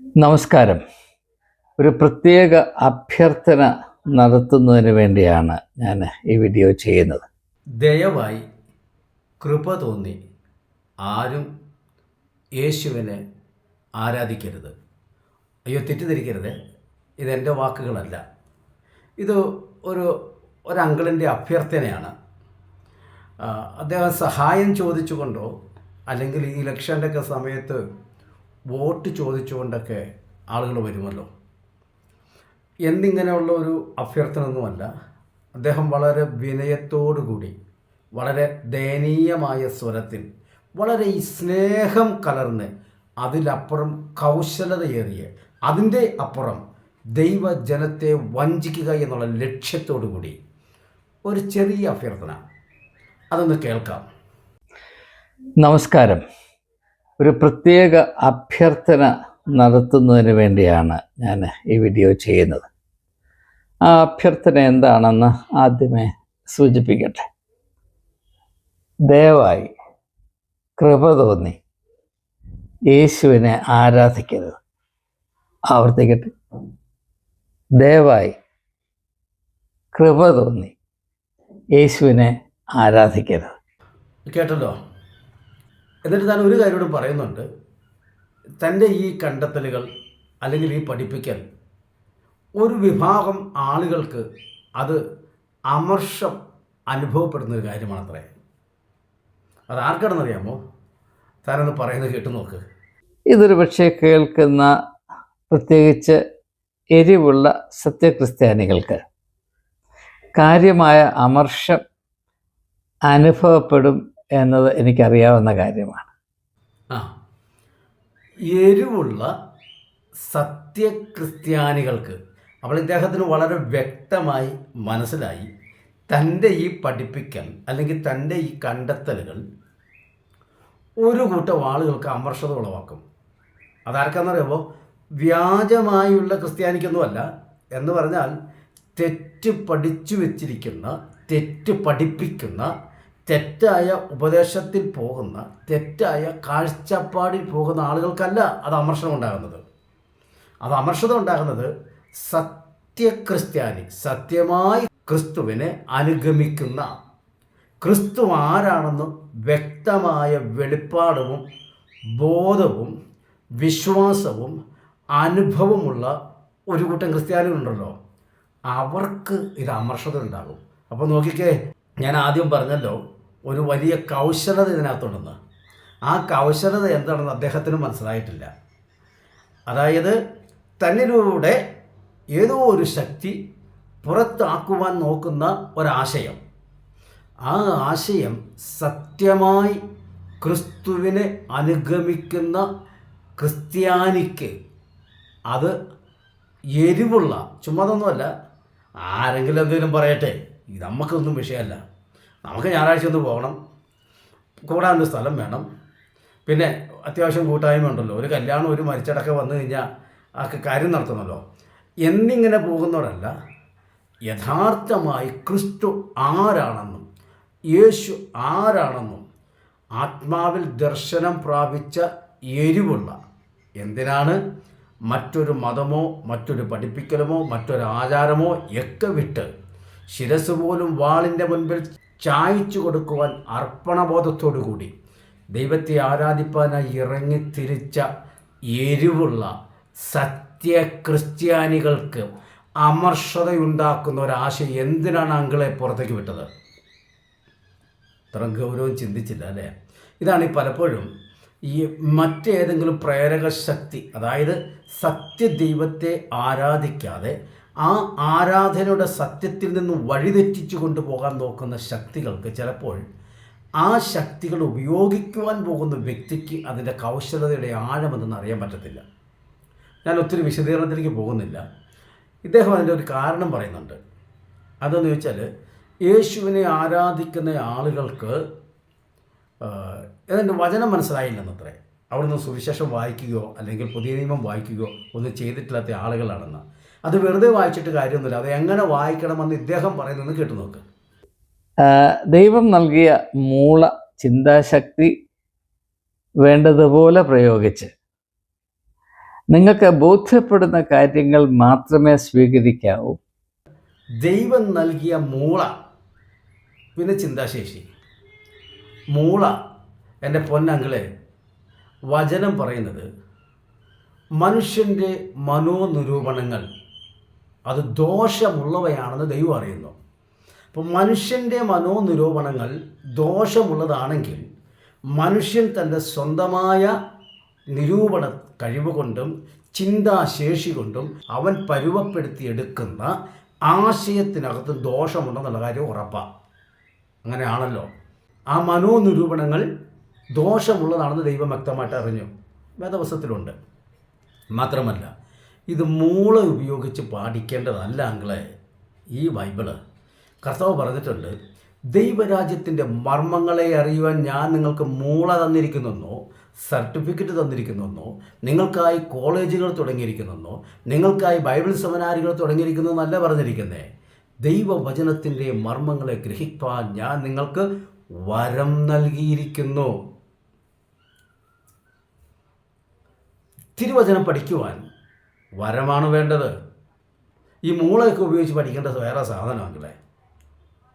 നമസ്കാരം. ഒരു പ്രത്യേക അഭ്യർത്ഥന നടത്തുന്നതിന് വേണ്ടിയാണ് ഞാൻ ഈ വീഡിയോ ചെയ്യുന്നത്. ദയവായി കൃപ തോന്നി ആരും യേശുവിനെ ആരാധിക്കരുത്. അയ്യോ തെറ്റിദ്ധരിക്കരുത്. ഇതെന്റെ വാക്കുകളല്ല. ഇത് ഒരു ഒരങ്കിളിന്റെ അഭ്യർത്ഥനയാണ്. അദ്ദേഹം സഹായം ചോദിച്ചുകൊണ്ടോ അല്ലെങ്കിൽ ഈ ഇലക്ഷന്റെയൊക്കെ സമയത്ത് വോട്ട് ചോദിച്ചുകൊണ്ടൊക്കെ ആളുകൾ വരുമല്ലോ. എന്നിങ്ങനെയുള്ള ഒരു അഭ്യർത്ഥനയൊന്നുമല്ല. അദ്ദേഹം വളരെ വിനയത്തോടു കൂടി വളരെ ദയനീയമായ സ്വരത്തിൽ വളരെ സ്നേഹം കലർന്ന് അതിലപ്പുറം കൗശലതയേറിയ അതിന്റെ അപ്പുറം ദൈവജനത്തെ വഞ്ചിക്കുക എന്നുള്ള ലക്ഷ്യത്തോടു കൂടി ഒരു ചെറിയ അഭ്യർത്ഥന. അതൊന്ന് കേൾക്കാം. നമസ്കാരം. ഒരു പ്രത്യേക അഭ്യർത്ഥന നടത്തുന്നതിന് വേണ്ടിയാണ് ഞാൻ ഈ വീഡിയോ ചെയ്യുന്നത്. ആ അഭ്യർത്ഥന എന്താണെന്ന് ആദ്യമേ സൂചിപ്പിക്കട്ടെ. ദയവായി കൃപ തോന്നി യേശുവിനെ ആരാധിക്കരുത്. ആവർത്തിക്കട്ടെ. ദയവായി കൃപ തോന്നി യേശുവിനെ ആരാധിക്കരുത്. കേട്ടല്ലോ? എന്നിട്ട് താൻ ഒരു കാര്യം പറയുന്നുണ്ട്. തന്റെ ഈ കണ്ടെത്തലുകൾ അല്ലെങ്കിൽ ഈ പഠിപ്പിക്കൽ ഒരു വിഭാഗം ആളുകൾക്ക് അത് അമർഷം അനുഭവപ്പെടുന്ന ഒരു കാര്യമാണത്രേ. അത് ആർക്കാണെന്നറിയാമോ? താനൊന്ന് പറയുന്നത് കേട്ടു നോക്ക്. ഇതൊരു പക്ഷേ കേൾക്കുന്ന പ്രത്യേകിച്ച് എരിവുള്ള സത്യക്രിസ്ത്യാനികൾക്ക് കാര്യമായ അമർഷം അനുഭവപ്പെടും എന്നത് എനിക്കറിയാവുന്ന കാര്യമാണ്. എരിവുള്ള സത്യക്രിസ്ത്യാനികൾക്ക് അപ്പോൾ ഇദ്ദേഹത്തിന് വളരെ വ്യക്തമായി മനസ്സിലായി തന്റെ ഈ പഠിപ്പിക്കൽ അല്ലെങ്കിൽ തന്റെ ഈ കണ്ടെത്തലുകൾ ഒരു കൂട്ടം ആളുകൾക്ക് അമർഷത ഉളവാക്കും അതാർക്കാണെന്നറിയാമോ വ്യാജമായുള്ള ക്രിസ്ത്യാനിക്കൊന്നുമല്ല. എന്ന് പറഞ്ഞാൽ തെറ്റ് പഠിച്ചു വെച്ചിരിക്കുന്ന തെറ്റ് പഠിപ്പിക്കുന്ന തെറ്റായ ഉപദേശത്തിൽ പോകുന്ന തെറ്റായ കാഴ്ചപ്പാടിൽ പോകുന്ന ആളുകൾക്കല്ല അത് അമർഷണം ഉണ്ടാകുന്നത്. അത് അമർഷത ഉണ്ടാകുന്നത് സത്യക്രിസ്ത്യാനി സത്യമായി ക്രിസ്തുവിനെ അനുഗമിക്കുന്ന ക്രിസ്തു ആരാണെന്ന് വ്യക്തമായ വെളിപ്പാടവും ബോധവും വിശ്വാസവും അനുഭവമുള്ള ഒരു കൂട്ടം ക്രിസ്ത്യാനികളുണ്ടല്ലോ. അവർക്ക് ഇത് അമർഷത ഉണ്ടാകും അപ്പോൾ നോക്കിക്കേ ഞാൻ ആദ്യം പറഞ്ഞല്ലോ ഒരു വലിയ കൗശലത ഇതിനകത്തുണ്ടെന്ന്. ആ കൗശലത എന്താണെന്ന് അദ്ദേഹത്തിന് മനസ്സിലായിട്ടില്ല. അതായത് തന്നിലൂടെ ഏതോ ഒരു ശക്തി പുറത്താക്കുവാൻ നോക്കുന്ന ഒരാശയം. ആ ആശയം സത്യമായി ക്രിസ്തുവിനെ അനുഗമിക്കുന്ന ക്രിസ്ത്യാനിക്ക് അത് എരിവുള്ള ചുമ്മാതൊന്നുമല്ല ആരെങ്കിലും എന്തെങ്കിലും പറയട്ടെ നമുക്കൊന്നും വിഷയമല്ല. നമുക്ക് ഞായറാഴ്ച ഒന്ന് പോകണം. കൂടാനൊരു സ്ഥലം വേണം. പിന്നെ അത്യാവശ്യം കൂട്ടായ്മ ഉണ്ടല്ലോ. ഒരു കല്യാണം ഒരു മരിച്ചടക്കം വന്നു കഴിഞ്ഞാൽ ആ കാര്യം നടത്തണമല്ലോ. എന്നിങ്ങനെ പോകുന്നവരല്ല. യഥാർത്ഥമായി ക്രിസ്തു ആരാണെന്നും യേശു ആരാണെന്നും ആത്മാവിൽ ദർശനം പ്രാപിച്ച എരിവുള്ള എന്തിനാണ്? മറ്റൊരു മതമോ മറ്റൊരു പഠിപ്പിക്കലമോ മറ്റൊരു ആചാരമോ ഒക്കെ വിട്ട് ശിരസ് പോലും വാളിന്റെ മുൻപിൽ ചായച്ചു കൊടുക്കുവാൻ അർപ്പണബോധത്തോടു കൂടി ദൈവത്തെ ആരാധിപ്പാനായി ഇറങ്ങി തിരിച്ച എരിവുള്ള സത്യ ക്രിസ്ത്യാനികൾക്ക് അമർഷതയുണ്ടാക്കുന്ന ഒരാശയം എന്തിനാണ് അങ്കിളെ പുറത്തേക്ക് വിട്ടത്? ഇത്രയും ഗൗരവം ചിന്തിച്ചില്ല അല്ലേ? ഇതാണ് ഈ പലപ്പോഴും ഈ മറ്റേതെങ്കിലും പ്രേരക ശക്തി അതായത് സത്യദൈവത്തെ ആരാധിക്കാതെ ആ ആരാധനയുടെ സത്യത്തിൽ നിന്ന് വഴിതെറ്റിച്ചു കൊണ്ടുപോകാൻ നോക്കുന്ന ശക്തികൾക്ക് ചിലപ്പോൾ ആ ശക്തികൾ ഉപയോഗിക്കുവാൻ പോകുന്ന വ്യക്തിക്ക് അതിന്റെ കൗശലതയുടെ ആഴമെന്ന് അറിയാൻ പറ്റത്തില്ല. ഞാൻ ഒത്തിരി വിശദീകരണത്തിലേക്ക് പോകുന്നില്ല. ഇദ്ദേഹം അതിന്റെ ഒരു കാരണം പറയുന്നുണ്ട്. അതെന്ന് വെച്ചാൽ യേശുവിനെ ആരാധിക്കുന്ന ആളുകൾക്ക് അതിന്റെ വചനം മനസ്സിലായില്ലെന്നത്രേ. അവിടുന്ന് സുവിശേഷം വായിക്കുകയോ അല്ലെങ്കിൽ പുതിയ നിയമം വായിക്കുകയോ ഒന്നും ചെയ്തിട്ടില്ലാത്ത ആളുകളാണെന്ന്. അത് വെറുതെ വായിച്ചിട്ട് കാര്യമൊന്നുമില്ല. അത് എങ്ങനെ വായിക്കണമെന്ന് ഇദ്ദേഹം പറയുന്നത് കേട്ടു നോക്ക്. ദൈവം നൽകിയ മൂള ചിന്താശക്തി വേണ്ടതുപോലെ പ്രയോഗിച്ച് നിങ്ങൾക്ക് ബോധ്യപ്പെടുന്ന കാര്യങ്ങൾ മാത്രമേ സ്വീകരിക്കാവൂ. ദൈവം നൽകിയ മൂള പിന്നെ ചിന്താശേഷി. മൂള എന്റെ പൊന്നങ്കിളെ വചനം പറയുന്നത് മനുഷ്യന്റെ മനോനിരൂപണങ്ങൾ അത് ദോഷമുള്ളവയാണെന്ന് ദൈവം അറിയുന്നു. അപ്പോൾ മനുഷ്യന്റെ മനോനിരൂപണങ്ങൾ ദോഷമുള്ളതാണെങ്കിൽ മനുഷ്യൻ തന്റെ സ്വന്തമായ നിരൂപണ കഴിവ് കൊണ്ടും ചിന്താശേഷി കൊണ്ടും അവൻ പരുവപ്പെടുത്തിയെടുക്കുന്ന ആശയത്തിനകത്ത് ദോഷമുണ്ടെന്നുള്ള കാര്യം ഉറപ്പാണ് അങ്ങനെയാണല്ലോ. ആ മനോനിരൂപണങ്ങൾ ദോഷമുള്ളതാണെന്ന് ദൈവം വ്യക്തമായിട്ട് അറിഞ്ഞു. വേദവസത്തിലുണ്ട്. മാത്രമല്ല ഇത് മൂള ഉപയോഗിച്ച് പാടിക്കേണ്ടതല്ല അങ്ങളെ. ഈ ബൈബിൾ. കർത്താവ് പറഞ്ഞിട്ടുണ്ട് ദൈവരാജ്യത്തിന്റെ മർമ്മങ്ങളെ അറിയുവാൻ ഞാൻ നിങ്ങൾക്ക് മൂള തന്നിരിക്കുന്നെന്നോ സർട്ടിഫിക്കറ്റ് തന്നിരിക്കുന്നെന്നോ നിങ്ങൾക്കായി കോളേജുകൾ തുടങ്ങിയിരിക്കുന്നെന്നോ നിങ്ങൾക്കായി ബൈബിൾ സെമിനാറുകൾ തുടങ്ങിയിരിക്കുന്നതെന്നല്ല പറഞ്ഞിരിക്കുന്നേ. ദൈവവചനത്തിന്റെ മർമ്മങ്ങളെ ഗ്രഹിക്കാൻ ഞാൻ നിങ്ങൾക്ക് വരം നൽകിയിരിക്കുന്നു. തിരുവചനം പഠിക്കുവാൻ വരമാണ് വേണ്ടത്. ഈ മൂളയൊക്കെ ഉപയോഗിച്ച് പഠിക്കേണ്ടത് വേറെ സാധനമാണല്ലേ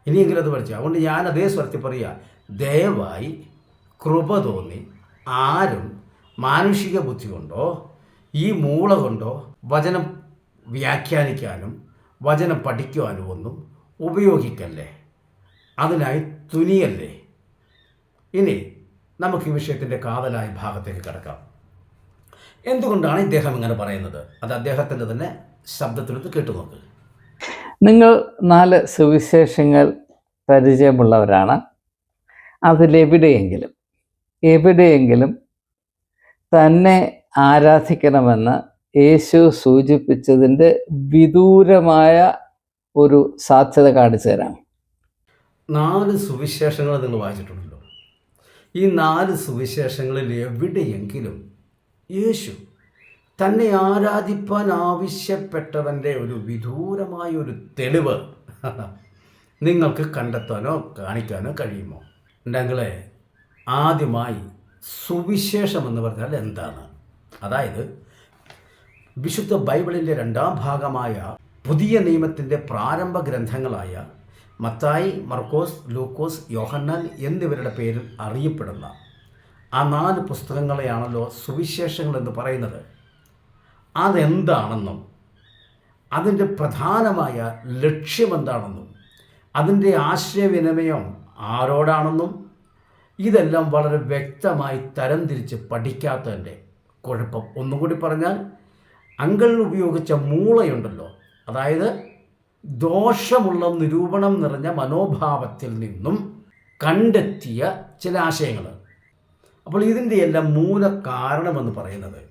ഇനിയെങ്കിലും അത് പഠിച്ചു. അതുകൊണ്ട് ഞാൻ അതേ സ്വരത്തിൽ പറയുക ദയവായി കൃപ തോന്നി ആരും മാനുഷിക ബുദ്ധി കൊണ്ടോ ഈ മൂള കൊണ്ടോ വചനം വ്യാഖ്യാനിക്കാനും വചനം പഠിക്കുവാനും ഒന്നും ഉപയോഗിക്കല്ലേ? അതിനായി തുനിയല്ലേ? ഇനി നമുക്ക് ഈ വിഷയത്തിന്റെ കാതലായ ഭാഗത്തേക്ക് കിടക്കാം. എന്തുകൊണ്ടാണ് ഇദ്ദേഹം ഇങ്ങനെ പറയുന്നത്? അത് അദ്ദേഹത്തിന്റെ തന്നെ ശബ്ദത്തിലൊന്ന് കേട്ടു നോക്ക്. നിങ്ങൾ നാല് സുവിശേഷങ്ങൾ പരിചയമുള്ളവരാണ്. അതിലെവിടെയെങ്കിലും എവിടെയെങ്കിലും തന്നെ ആരാധിക്കണമെന്ന് യേശു സൂചിപ്പിച്ചതിന്റെ വിദൂരമായ ഒരു സാധ്യത കാണിച്ചു തരാം. നാല് സുവിശേഷങ്ങൾ നിങ്ങൾ വായിച്ചിട്ടുണ്ടല്ലോ. ഈ നാല് സുവിശേഷങ്ങളിൽ എവിടെയെങ്കിലും യേശു തന്നെ ആരാധിപ്പാൻ ആവശ്യപ്പെട്ടവന്റെ ഒരു വിദൂരമായ ഒരു തെളിവ് നിങ്ങൾക്ക് കണ്ടെത്താനോ കാണിക്കാനോ കഴിയുമോ? ഞങ്ങളെ ആദ്യമായി സുവിശേഷം എന്ന് പറഞ്ഞാൽ എന്താണ്? അതായത് വിശുദ്ധ ബൈബിളിന്റെ രണ്ടാം ഭാഗമായ പുതിയ നിയമത്തിന്റെ പ്രാരംഭ ഗ്രന്ഥങ്ങളായ മത്തായി മർക്കോസ് ലൂക്കോസ് യോഹന്നാൻ എന്നിവരുടെ പേരിൽ അറിയപ്പെടുന്ന ആ നാല് പുസ്തകങ്ങളെയാണല്ലോ സുവിശേഷങ്ങൾ എന്ന് പറയുന്നത്. അതെന്താണെന്നും അതിന്റെ പ്രധാനമായ ലക്ഷ്യമെന്താണെന്നും അതിന്റെ ആശയവിനിമയം ആരോടാണെന്നും ഇതെല്ലാം വളരെ വ്യക്തമായി തരംതിരിച്ച് പഠിക്കാത്തതിന്റെ കുഴപ്പം. ഒന്നും കൂടി പറഞ്ഞാൽ അങ്കിൾ ഉപയോഗിച്ച മൂളയുണ്ടല്ലോ. അതായത് ദോഷമുള്ള നിരൂപണം നിറഞ്ഞ മനോഭാവത്തിൽ നിന്നും കണ്ടെത്തിയ ചില ആശയങ്ങൾ. അപ്പോൾ ഇതിന്റെ എല്ലാം മൂല കാരണമെന്ന് പറയുന്നത്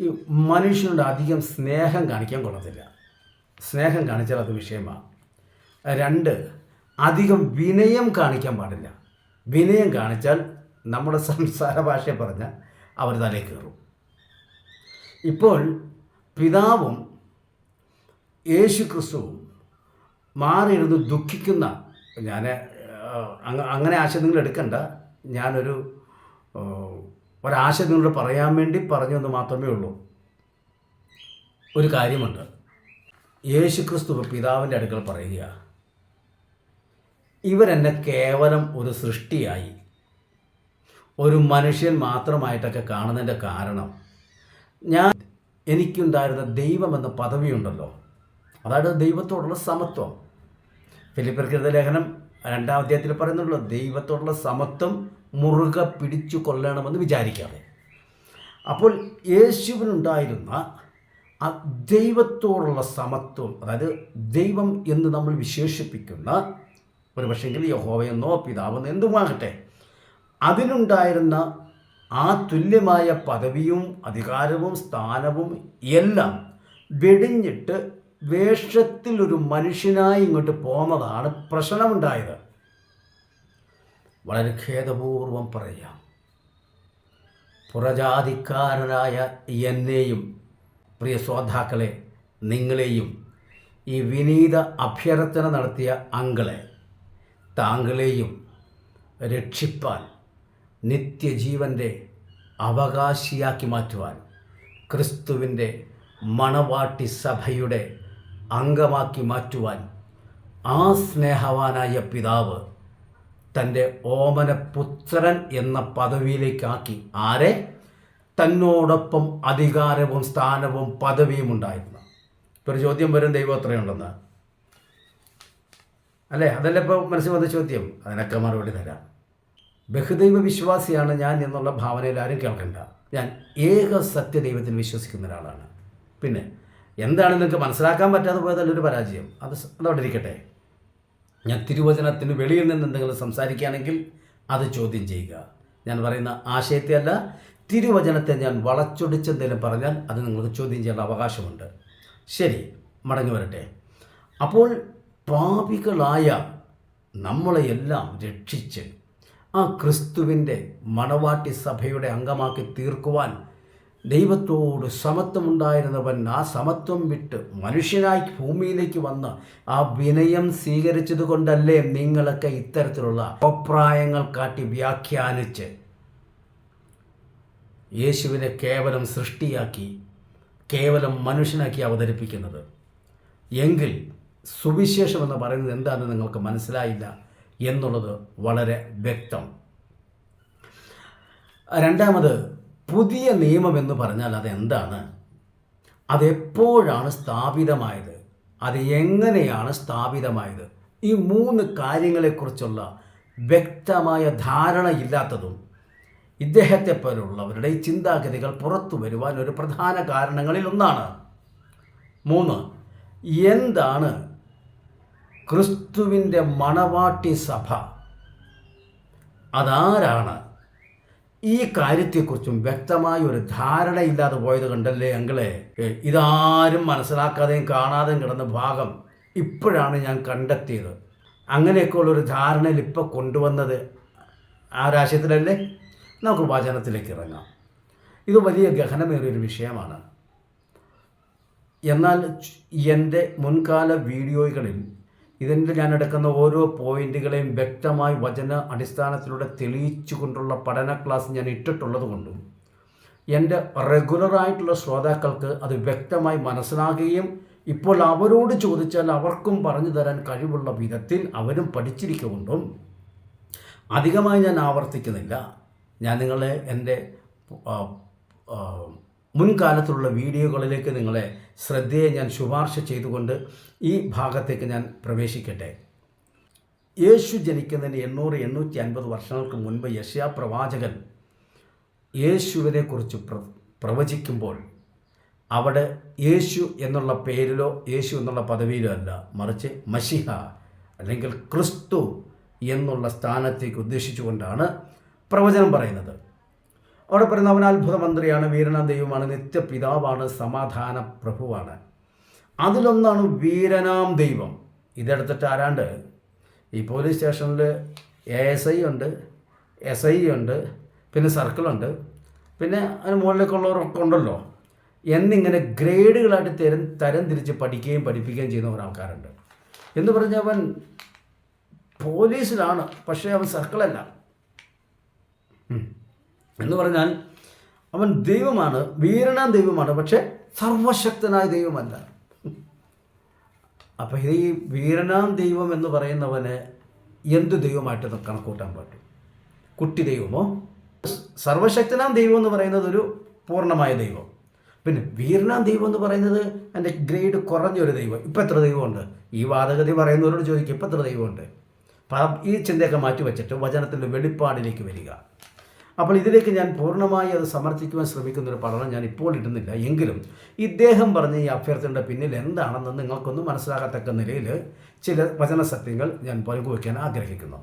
ഈ മനുഷ്യനോട് അധികം സ്നേഹം കാണിക്കാൻ കൊള്ളത്തില്ല. സ്നേഹം കാണിച്ചാൽ അത് വിഷയമാണ്. രണ്ട് അധികം വിനയം കാണിക്കാൻ പാടില്ല. വിനയം കാണിച്ചാൽ നമ്മുടെ സംസാര ഭാഷ പറഞ്ഞാൽ അവർ തലേ കയറും. ഇപ്പോൾ പിതാവും യേശു ക്രിസ്തുവും മാറിയിരുന്ന് ദുഃഖിക്കുന്ന ഞാൻ അങ്ങനെ ആശയം നിങ്ങൾ എടുക്കണ്ട ഞാനൊരു ഒരാശയം നിങ്ങളോട് പറയാൻ വേണ്ടി പറഞ്ഞു എന്ന് മാത്രമേ ഉള്ളൂ. ഒരു കാര്യമുണ്ട്. യേശു ക്രിസ്തു പിതാവിന്റെ അടുക്കൽ പറയുക ഇവരെന്നെ കേവലം ഒരു സൃഷ്ടിയായി. ഒരു മനുഷ്യൻ മാത്രമായിട്ടൊക്കെ കാണുന്നതിന്റെ കാരണം ഞാൻ എനിക്കുണ്ടായിരുന്ന ദൈവം എന്ന പദവിയുണ്ടല്ലോ. അതായത് ദൈവത്തോടുള്ള സമത്വം. ഫിലിപ്പർക്കെഴുത ലേഖനം രണ്ടാം അധ്യായത്തിൽ പറയുന്നുള്ളൂ ദൈവത്തോടുള്ള സമത്വം മുറുകെ പിടിച്ചു കൊല്ലണമെന്ന് വിചാരിക്കാതെ. അപ്പോൾ യേശുവിനുണ്ടായിരുന്ന ആ ദൈവത്തോടുള്ള സമത്വം അതായത് ദൈവം എന്ന് നമ്മൾ വിശേഷിപ്പിക്കുന്ന ഒരു പക്ഷേങ്കിൽ യഹോവയെന്നോ പിതാവെന്നോ എന്തുമാകട്ടെ അതിനുണ്ടായിരുന്ന ആ തുല്യമായ പദവിയും അധികാരവും സ്ഥാനവും എല്ലാം വെടിഞ്ഞിട്ട് വേഷത്തിൽ ഒരു മനുഷ്യനായി ഇങ്ങോട്ട് പോന്നതാണ് പ്രശ്നമുണ്ടായത്. വളരെ ഖേദപൂർവം പറയാം. പുറജാതിക്കാരനായ എന്നെയും പ്രിയ ശ്രോതാക്കളെ നിങ്ങളെയും ഈ വിനീത അഭ്യർത്ഥന നടത്തിയ അങ്കളെ താങ്കളെയും രക്ഷിപ്പാൻ നിത്യജീവന്റെ അവകാശിയാക്കി മാറ്റുവാൻ ക്രിസ്തുവിന്റെ മണവാട്ടി സഭയുടെ അംഗമാക്കി മാറ്റുവാൻ ആ സ്നേഹവാനായ പിതാവ് തന്റെ ഓമന പുത്രൻ എന്ന പദവിയിലേക്കാക്കി. ആരെ? തന്നോടൊപ്പം അധികാരവും സ്ഥാനവും പദവിയും ഉണ്ടായിരുന്നു. ഇപ്പോൾ ഒരു ചോദ്യം വരും ദൈവം അത്രയുണ്ടെന്ന് അല്ലേ? അതല്ല ഇപ്പോൾ മനസ്സിൽ വന്ന ചോദ്യം? അതിനൊക്കെ മറുപടി തരാം. ബഹുദൈവ വിശ്വാസിയാണ് ഞാൻ എന്നുള്ള ഭാവനയിൽ ആരും കേൾക്കണ്ട. ഞാൻ ഏക സത്യദൈവത്തിൽ വിശ്വസിക്കുന്ന ഒരാളാണ്. പിന്നെ എന്താണ് നിങ്ങൾക്ക് മനസ്സിലാക്കാൻ പറ്റാതെ പോയതല്ലൊരു പരാജയം. അത് അതവിടെ ഇരിക്കട്ടെ. ഞാൻ തിരുവചനത്തിന് വെളിയിൽ നിന്ന് എന്തെങ്കിലും സംസാരിക്കുകയാണെങ്കിൽ അത് ചോദ്യം ചെയ്യുക. ഞാൻ പറയുന്ന ആശയത്തെ അല്ല തിരുവചനത്തെ ഞാൻ വളച്ചൊടിച്ചെന്തെങ്കിലും പറഞ്ഞാൽ അത് നിങ്ങൾക്ക് ചോദ്യം ചെയ്യേണ്ട അവകാശമുണ്ട്. ശരി മടങ്ങി വരട്ടെ. അപ്പോൾ പാപികളായ നമ്മളെയെല്ലാം രക്ഷിച്ച് ആ ക്രിസ്തുവിന്റെ മണവാട്ടി സഭയുടെ അംഗമാക്കി തീർക്കുവാൻ ദൈവത്തോട് സമത്വം ഉണ്ടായിരുന്നവൻ ആ സമത്വം വിട്ട് മനുഷ്യനായി ഭൂമിയിലേക്ക് വന്ന് ആ വിനയം സ്വീകരിച്ചത് കൊണ്ടല്ലേ നിങ്ങളൊക്കെ ഇത്തരത്തിലുള്ള അഭിപ്രായങ്ങൾ കാട്ടി വ്യാഖ്യാനിച്ച് യേശുവിനെ കേവലം സൃഷ്ടിയാക്കി കേവലം മനുഷ്യനാക്കി അവതരിപ്പിക്കുന്നത്. എങ്കിൽ സുവിശേഷം എന്ന് പറയുന്നത് എന്താണെന്ന് നിങ്ങൾക്ക് മനസ്സിലായില്ല എന്നുള്ളത് വളരെ വ്യക്തം. രണ്ടാമത് പുതിയ നിയമം എന്ന് പറഞ്ഞാൽ അതെന്താണ്? അതെപ്പോഴാണ് സ്ഥാപിതമായത്? അത് എങ്ങനെയാണ് സ്ഥാപിതമായത്? ഈ മൂന്ന് കാര്യങ്ങളെക്കുറിച്ചുള്ള വ്യക്തമായ ധാരണയില്ലാത്തതും ഇദ്ദേഹത്തെ പോലുള്ളവരുടെ ഈ ചിന്താഗതികൾ പുറത്തു വരുവാൻ ഒരു പ്രധാന കാരണങ്ങളിൽ ഒന്നാണ്. മൂന്ന് എന്താണ് ക്രിസ്തുവിന്റെ മണവാട്ടി സഭ? അതാരാണ് ഈ കാര്യത്തെക്കുറിച്ചും വ്യക്തമായ ഒരു ധാരണയില്ലാതെ പോയത് കണ്ടല്ലേ ഏ, ഇതാരും മനസ്സിലാക്കാതെയും കാണാതെയും കിടന്ന ഭാഗം ഇപ്പോഴാണ് ഞാൻ കണ്ടെത്തിയത്. അങ്ങനെയൊക്കെയുള്ളൊരു ധാരണയിൽ ഇപ്പോൾ കൊണ്ടുവന്നത് ആരാശയത്തിലല്ലേ നമുക്ക് വചനത്തിലേക്ക് ഇറങ്ങാം. ഇത് വലിയ ഗഹനമേറിയൊരു വിഷയമാണ്. എന്നാൽ എന്റെ മുൻകാല വീഡിയോകളിൽ ഇതിന്റെ ഞാൻ എടുക്കുന്ന ഓരോ പോയിന്റുകളെയും വ്യക്തമായി വചന അടിസ്ഥാനത്തിലൂടെ തെളിയിച്ചു കൊണ്ടുള്ള പഠന ക്ലാസ് ഞാൻ ഇട്ടിട്ടുള്ളത് കൊണ്ടും എന്റെ റെഗുലറായിട്ടുള്ള ശ്രോതാക്കൾക്ക് അത് വ്യക്തമായി മനസ്സിലാകുകയും ഇപ്പോൾ അവരോട് ചോദിച്ചാൽ അവർക്കും പറഞ്ഞു തരാൻ കഴിവുള്ള വിധത്തിൽ അവരും പഠിച്ചിരിക്കുകൊണ്ടും അധികമായി ഞാൻ ആവർത്തിക്കുന്നില്ല. ഞാൻ നിങ്ങളെ എന്റെ മുൻകാലത്തുള്ള വീഡിയോകളിലേക്ക് നിങ്ങളെ ശ്രദ്ധയെ ഞാൻ ശുപാർശ ചെയ്തുകൊണ്ട് ഈ ഭാഗത്തേക്ക് ഞാൻ പ്രവേശിക്കട്ടെ. യേശു ജനിക്കുന്നതിന് എണ്ണൂറ് എണ്ണൂറ്റി അൻപത് വർഷങ്ങൾക്ക് മുൻപ് യശയാ പ്രവാചകൻ യേശുവിനെക്കുറിച്ച് പ്ര പ്രവചിക്കുമ്പോൾ അവിടെ യേശു എന്നുള്ള പേരിലോ യേശു എന്നുള്ള പദവിയിലോ അല്ല മറിച്ച് മഷിഹ അല്ലെങ്കിൽ ക്രിസ്തു എന്നുള്ള സ്ഥാനത്തേക്ക് ഉദ്ദേശിച്ചുകൊണ്ടാണ് പ്രവചനം പറയുന്നത്. അവിടെ പറയുന്ന അവൻ അത്ഭുത മന്ത്രിയാണ് വീരനാം ദൈവമാണ് നിത്യപിതാവാണ് സമാധാന പ്രഭുവാണ്. അതിലൊന്നാണ് വീരനാം ദൈവം. ഇതെടുത്തിട്ട് ആരാണ്ട്? ഈ പോലീസ് സ്റ്റേഷനിൽ എ എസ് ഐ ഉണ്ട് എസ് ഐ ഉണ്ട് പിന്നെ സർക്കിളുണ്ട് പിന്നെ അതിന് മുകളിലേക്കുള്ളവരൊക്കെ ഉണ്ടല്ലോ. എന്നിങ്ങനെ ഗ്രേഡുകളായിട്ട് തരം തരം തിരിച്ച് പഠിക്കുകയും പഠിപ്പിക്കുകയും ചെയ്യുന്ന ഒരാൾക്കാരുണ്ട്. എന്ന് പറഞ്ഞാൽ അവൻ പോലീസിലാണ് പക്ഷേ അവൻ സർക്കിളല്ല. എന്ന് പറഞ്ഞാൽ അവൻ ദൈവമാണ് വീരണ ദൈവമാണ് പക്ഷേ സർവശക്തനായ ദൈവമല്ല. അപ്പം ഈ വീരനാം ദൈവം എന്ന് പറയുന്നവന് എന്ത് ദൈവമായിട്ട് കണക്കൂട്ടാൻ പറ്റും? കുട്ടി ദൈവമോ? സർവശക്തനാം ദൈവം എന്ന് പറയുന്നത് ഒരു പൂർണമായ ദൈവം. പിന്നെ വീരനാം ദൈവം എന്ന് പറയുന്നത് എന്റെ ഗ്രേഡ് കുറഞ്ഞൊരു ദൈവം. ഇപ്പം എത്ര ദൈവമുണ്ട്? ഈ വാദഗതി പറയുന്നവരോട് ചോദിക്കും ഇപ്പം എത്ര ദൈവമുണ്ട്? അപ്പം ഈ ചിന്തയൊക്കെ മാറ്റി വെച്ചിട്ട് വചനത്തിന്റെ വെളിപ്പാടിലേക്ക് വരിക. അപ്പോൾ ഇതിലേക്ക് ഞാൻ പൂർണമായി അത് സമർത്ഥിക്കുവാൻ ശ്രമിക്കുന്ന ഒരു പഠനം ഞാൻ ഇപ്പോൾ ഇടുന്നില്ല. എങ്കിലും ഇദ്ദേഹം പറഞ്ഞ ഈ അഭ്യർത്ഥനയുടെ പിന്നിൽ എന്താണെന്ന് നിങ്ങൾക്കൊന്നും മനസ്സിലാകത്തക്ക നിലയിൽ ചില വചന സത്യങ്ങൾ ഞാൻ പങ്കുവയ്ക്കാൻ ആഗ്രഹിക്കുന്നു.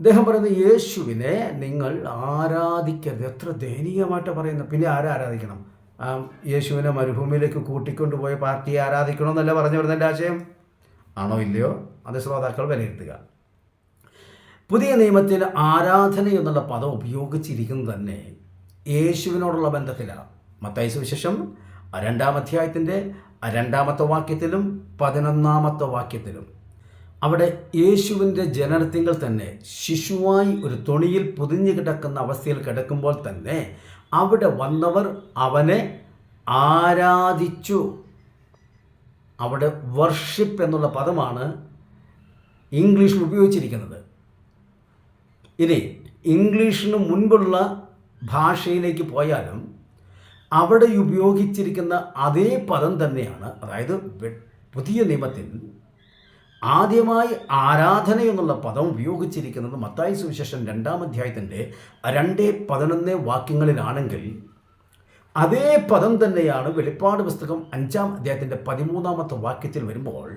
ഇദ്ദേഹം പറയുന്നത് യേശുവിനെ നിങ്ങൾ ആരാധിക്കരുത്. എത്ര ദയനീയമായിട്ട് പറയുന്നത് പിന്നെ ആരെ ആരാധിക്കണം? യേശുവിനെ മരുഭൂമിയിലേക്ക് കൂട്ടിക്കൊണ്ടുപോയ പാർട്ടിയെ ആരാധിക്കണമെന്നല്ല പറഞ്ഞു വരുന്നതിന്റെ ആശയം? ആണോ ഇല്ലയോ? അത് ശ്രോതാക്കൾ വിലയിരുത്തുക. പുതിയ നിയമത്തിൽ ആരാധന എന്നുള്ള പദം ഉപയോഗിച്ചിരിക്കുന്നത് തന്നെ യേശുവിനോടുള്ള ബന്ധത്തിലാണ്. മത്തായി സുവിശേഷം രണ്ടാം അധ്യായത്തിന്റെ രണ്ടാമത്തെ വാക്യത്തിലും പതിനൊന്നാമത്തെ വാക്യത്തിലും. അവിടെ യേശുവിന്റെ ജനനത്തിങ്കൾ തന്നെ ശിശുവായി ഒരു തുണിയിൽ പൊതിഞ്ഞു കിടക്കുന്ന അവസ്ഥയിൽ കിടക്കുമ്പോൾ തന്നെ അവിടെ വന്നവർ അവനെ ആരാധിച്ചു. അവിടെ വർഷിപ്പ് എന്നുള്ള പദമാണ് ഇംഗ്ലീഷിൽ ഉപയോഗിച്ചിരിക്കുന്നത്. ഇനി ഇംഗ്ലീഷിന് മുൻപുള്ള ഭാഷയിലേക്ക് പോയാലും അവിടെ ഉപയോഗിച്ചിരിക്കുന്ന അതേ പദം തന്നെയാണ് അതായത് പുതിയ നിയമത്തിൽ ആദ്യമായി ആരാധന എന്നുള്ള പദം ഉപയോഗിച്ചിരിക്കുന്നത് മത്തായി സുവിശേഷം രണ്ടാം അധ്യായത്തിന്റെ രണ്ട് പതിനൊന്ന് വാക്യങ്ങളിലാണെങ്കിൽ അതേ പദം തന്നെയാണ് വെളിപ്പാട് പുസ്തകം അഞ്ചാം അധ്യായത്തിന്റെ പതിമൂന്നാമത്തെ വാക്യത്തിൽ വരുമ്പോൾ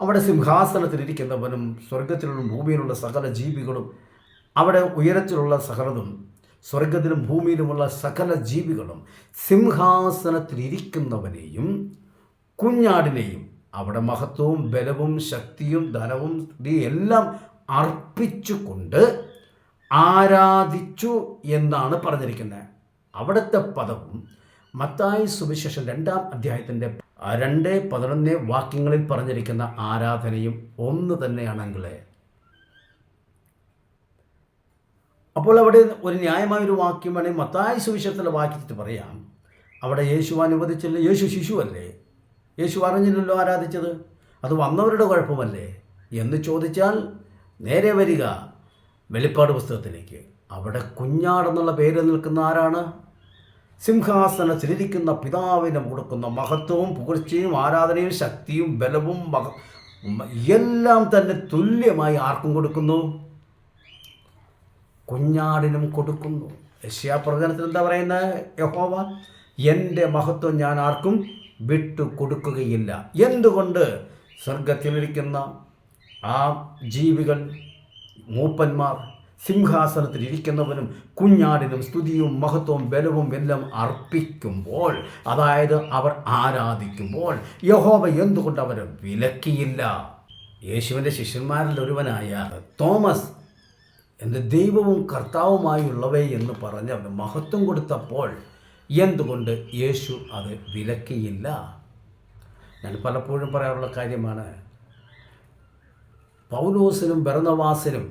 അവിടെ സിംഹാസനത്തിലിരിക്കുന്നവനും സ്വർഗത്തിലുള്ള ഭൂമിയിലുള്ള സകല ജീവികളും അവിടെ ഉയരത്തിലുള്ള സകലതും സ്വർഗത്തിലും ഭൂമിയിലുമുള്ള സകല ജീവികളും സിംഹാസനത്തിലിരിക്കുന്നവനെയും കുഞ്ഞാടിനെയും അവിടെ മഹത്വവും ബലവും ശക്തിയും ധനവും എല്ലാം അർപ്പിച്ചുകൊണ്ട് ആരാധിച്ചു എന്നാണ് പറഞ്ഞിരിക്കുന്നത്. അവിടുത്തെ പദവും മത്തായി സുവിശേഷം രണ്ടാം അധ്യായത്തിന്റെ രണ്ട് പതിനൊന്ന് വാക്യങ്ങളിൽ പറഞ്ഞിരിക്കുന്ന ആരാധനയും ഒന്ന് തന്നെയാണെങ്കിൽ അപ്പോൾ അവിടെ ഒരു ന്യായമായൊരു വാക്യം വേണമെങ്കിൽ മത്തായ സുവിശേഷത്തിലെ വാക്യത്തിൽ പറയാം. അവിടെ യേശു അനുവദിച്ചല്ലേ? യേശു ശിശുവല്ലേ? യേശു അറിഞ്ഞില്ലല്ലോ ആരാധിച്ചത്? അത് വന്നവരുടെ കുഴപ്പമല്ലേ? എന്ന് ചോദിച്ചാൽ നേരെ വരിക. വെളിപ്പാട് പുസ്തകത്തിലേക്ക്. അവിടെ കുഞ്ഞാടെന്നുള്ള പേര് നിൽക്കുന്ന ആരാണ്? സിംഹാസനത്തിലിരിക്കുന്ന പിതാവിനെ കൊടുക്കുന്ന മഹത്വവും പുകഴ്ചയും ആരാധനയും ശക്തിയും ബലവും എല്ലാം തന്നെ തുല്യമായി ആർക്കും കൊടുക്കുന്നു? കുഞ്ഞാടിനും കൊടുക്കുന്നു. യശ്യാപ്രവചനത്തിൽ എന്താ പറയുന്നത്? യഹോവ എന്റെ മഹത്വം ഞാൻ ആർക്കും വിട്ടു കൊടുക്കുകയില്ല. എന്തുകൊണ്ട്? സ്വർഗത്തിലിരിക്കുന്ന ആ ജീവികൾ മൂപ്പന്മാർ സിംഹാസനത്തിൽ ഇരിക്കുന്നവനും കുഞ്ഞാടിനും സ്തുതിയും മഹത്വവും ബലവും എല്ലാം അർപ്പിക്കുമ്പോൾ അതായത് അവർ ആരാധിക്കുമ്പോൾ യഹോവ എന്തുകൊണ്ട് അവരെ വിലക്കിയില്ല? യേശുവിന്റെ ശിഷ്യന്മാരിൽ ഒരുവനായ തോമസ് എന്റെ ദൈവവും കർത്താവുമായുള്ളവേ എന്ന് പറഞ്ഞ് മഹത്വം കൊടുത്തപ്പോൾ എന്തുകൊണ്ട് യേശു അത് വിലക്കിയില്ല? ഞാൻ പലപ്പോഴും പറയാറുള്ള കാര്യമാണ്. പൗലോസിനും ഭരണവാസിനും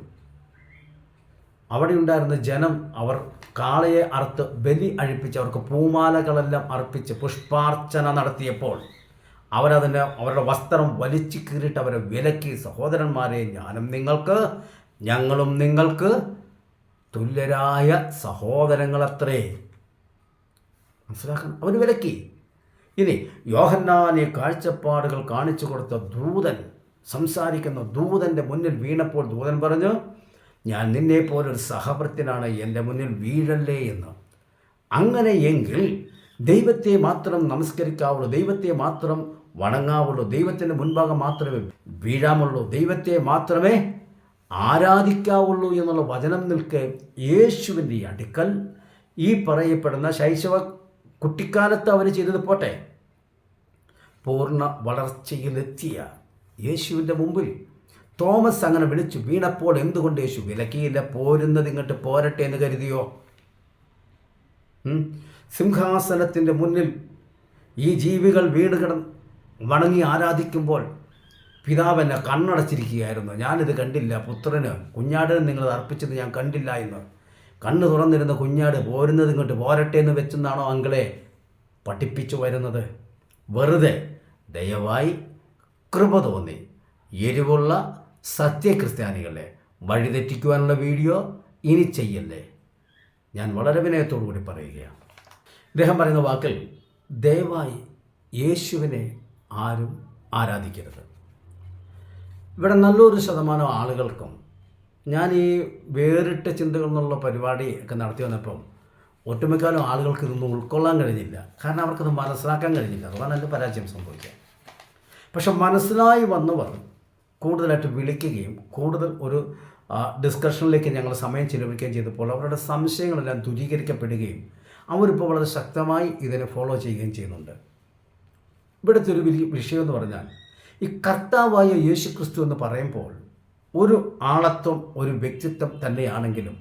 അവിടെ ഉണ്ടായിരുന്ന ജനം അവർ കാളയെ അറുത്ത് ബലി അഴിപ്പിച്ച് അവർക്ക് പൂമാലകളെല്ലാം അർപ്പിച്ച് പുഷ്പാർച്ചന നടത്തിയപ്പോൾ അവരതിന് അവരുടെ വസ്ത്രം വലിച്ചു കീറിയിട്ട് അവരെ വിലക്കി സഹോദരന്മാരെ ഞാനും നിങ്ങൾക്ക് ഞങ്ങളും നിങ്ങൾക്ക് തുല്യരായ സഹോദരങ്ങളത്രേ. മനസ്സിലാക്കണം? അവർ വിലക്കി. ഇനി യോഹന്നാനെ കാഴ്ചപ്പാടുകൾ കാണിച്ചു കൊടുത്ത ദൂതൻ സംസാരിക്കുന്ന ദൂതന്റെ മുന്നിൽ വീണപ്പോൾ ദൂതൻ പറഞ്ഞു ഞാൻ നിന്നെ പോലൊരു സഹവൃത്തിനാണ് എന്റെ മുന്നിൽ വീഴല്ലേ എന്ന്. അങ്ങനെയെങ്കിൽ ദൈവത്തെ മാത്രം നമസ്കരിക്കാവുള്ളൂ ദൈവത്തെ മാത്രം വണങ്ങാവുള്ളൂ ദൈവത്തിന്റെ മുൻഭാഗം മാത്രമേ വീഴാമുള്ളൂ ദൈവത്തെ മാത്രമേ ആരാധിക്കാവുള്ളൂ എന്നുള്ള വചനം നിൽക്കെ യേശുവിന്റെ അടുക്കൽ ഈ പറയപ്പെടുന്ന ശൈശവ കുട്ടിക്കാലത്ത് അവർ ചെയ്തത് പോട്ടെ. പൂർണ വളർച്ചയിലെത്തിയ യേശുവിന്റെ മുമ്പിൽ തോമസ് അങ്ങനെ വിളിച്ചു വീണപ്പോൾ എന്തുകൊണ്ട് യേശു വിലക്കിയില്ല? പോരുന്നത് ഇങ്ങോട്ട് പോരട്ടെ എന്ന് കരുതിയോ? സിംഹാസനത്തിന്റെ മുന്നിൽ ഈ ജീവികൾ വീണ് കിടന്ന് വണങ്ങി ആരാധിക്കുമ്പോൾ പിതാവ് എന്നെ കണ്ണടച്ചിരിക്കുകയായിരുന്നു. ഞാനിത് കണ്ടില്ല. പുത്രന് കുഞ്ഞാടിന് നിങ്ങൾ അർപ്പിച്ചത് ഞാൻ കണ്ടില്ല എന്ന്. കണ്ണ് തുറന്നിരുന്ന കുഞ്ഞാട് പോരുന്നത് ഇങ്ങോട്ട് പോരട്ടെ എന്ന് വെച്ചെന്നാണോ അങ്കളെ പഠിപ്പിച്ചു വരുന്നത്? വെറുതെ ദയവായി കൃപ തോന്നി. എരിവുള്ള സത്യക്രിസ്ത്യാനികളെ വഴിതെറ്റിക്കുവാനുള്ള വീഡിയോ ഇനി ചെയ്യല്ലേ? ഞാൻ വളരെ വിനയത്തോടു കൂടി പറയുകയാണ്. ഇദ്ദേഹം പറയുന്ന വാക്കിൽ ദയവായി യേശുവിനെ ആരും ആരാധിക്കരുത്. ഇവിടെ നല്ലൊരു ശതമാനം ആളുകൾക്കും ഞാൻ ഈ വേറിട്ട ചിന്തകൾ എന്നുള്ള പരിപാടി ഒക്കെ നടത്തി വന്നപ്പം ഒട്ടുമിക്കാലും ആളുകൾക്ക് ഇതൊന്നും ഉൾക്കൊള്ളാൻ കഴിഞ്ഞില്ല. കാരണം അവർക്കത് മനസ്സിലാക്കാൻ കഴിഞ്ഞില്ല. അതുകൊണ്ടാണ് എന്റെ പരാജയം സംഭവിക്കുക പക്ഷെ മനസ്സിലായി വന്നവർ കൂടുതലായിട്ട് വിളിക്കുകയും കൂടുതൽ ഒരു ഡിസ്കഷനിലേക്ക് ഞങ്ങൾ സമയം ചിലവഴിക്കുകയും ചെയ്തപ്പോൾ അവരുടെ സംശയങ്ങളെല്ലാം ദൂരീകരിക്കപ്പെടുകയും അവരിപ്പോൾ വളരെ ശക്തമായി ഇതിനെ ഫോളോ ചെയ്യുകയും ചെയ്യുന്നുണ്ട്. ഇവിടുത്തെ ഒരു വിഷയം എന്ന് പറഞ്ഞാൽ ഈ കർത്താവായ യേശു ക്രിസ്തു എന്ന് പറയുമ്പോൾ ഒരു ആളത്വം ഒരു വ്യക്തിത്വം തന്നെയാണെങ്കിലും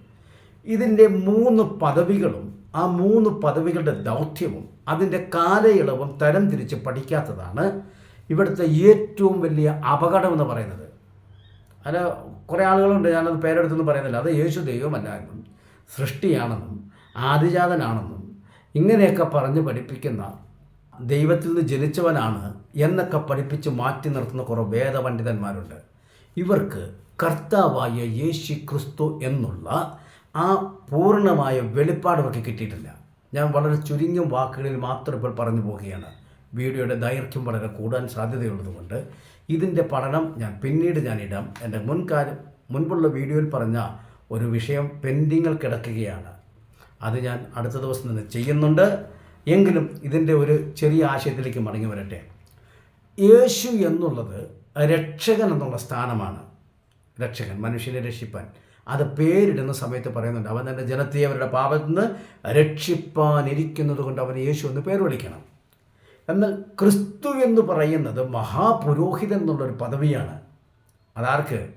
ഇതിന്റെ മൂന്ന് പദവികളും ആ മൂന്ന് പദവികളുടെ ദൗത്യവും അതിന്റെ കാലയളവും തരം തിരിച്ച് പഠിക്കാത്തതാണ് ഇവിടുത്തെ ഏറ്റവും വലിയ അപകടം എന്ന് പറയുന്നത്. അല്ല കുറേ ആളുകളുണ്ട് ഞാനത് പേരെടുത്തൊന്നും പറയുന്നില്ല. അത് യേശു ദൈവമല്ല എന്നും സൃഷ്ടിയാണെന്നും ആദിജാതനാണെന്നും ഇങ്ങനെയൊക്കെ പറഞ്ഞ് പഠിപ്പിക്കുന്ന ദൈവത്തിൽ നിന്ന് ജനിച്ചവനാണ് എന്നൊക്കെ പഠിപ്പിച്ച് മാറ്റി നിർത്തുന്ന കുറേ വേദപണ്ഡിതന്മാരുണ്ട്. ഇവർക്ക് കർത്താവായ യേശു ക്രിസ്തു എന്നുള്ള ആ പൂർണമായ വെളിപ്പാട് അവർക്ക് കിട്ടിയിട്ടില്ല. ഞാൻ വളരെ ചുരുങ്ങിയ വാക്കുകളിൽ മാത്രം ഇപ്പോൾ പറഞ്ഞു പോവുകയാണ് വീഡിയോയുടെ ദൈർഘ്യം വളരെ കൂടാൻ സാധ്യതയുള്ളതുകൊണ്ട് ഇതിന്റെ പഠനം ഞാൻ പിന്നീട് ഞാൻ ഇടാം. എന്റെ മുൻകാലം മുൻപുള്ള വീഡിയോയിൽ പറഞ്ഞ ഒരു വിഷയം പെൻഡിങ്ങിൽ കിടക്കുകയാണ്. അത് ഞാൻ അടുത്ത ദിവസം തന്നെ ചെയ്യുന്നുണ്ട്. എങ്കിലും ഇതിന്റെ ഒരു ചെറിയ ആശയത്തിലേക്ക് മടങ്ങി വരട്ടെ. യേശു എന്നുള്ളത് രക്ഷകൻ എന്നുള്ള സ്ഥാനമാണ്. രക്ഷകൻ മനുഷ്യനെ രക്ഷിപ്പാൻ. അത് പേരിടുന്ന സമയത്ത് പറയുന്നുണ്ട് അവൻ തന്റെ ജനത്തെ അവരുടെ പാപത്തിൽ നിന്ന് രക്ഷിപ്പാനിരിക്കുന്നത് കൊണ്ട് അവന് യേശു എന്ന് പേര് വിളിക്കണം. എന്നാൽ ക്രിസ്തു എന്ന് പറയുന്നത് മഹാപുരോഹിതൻ എന്നുള്ളൊരു പദവിയാണ്. അതാർക്ക്?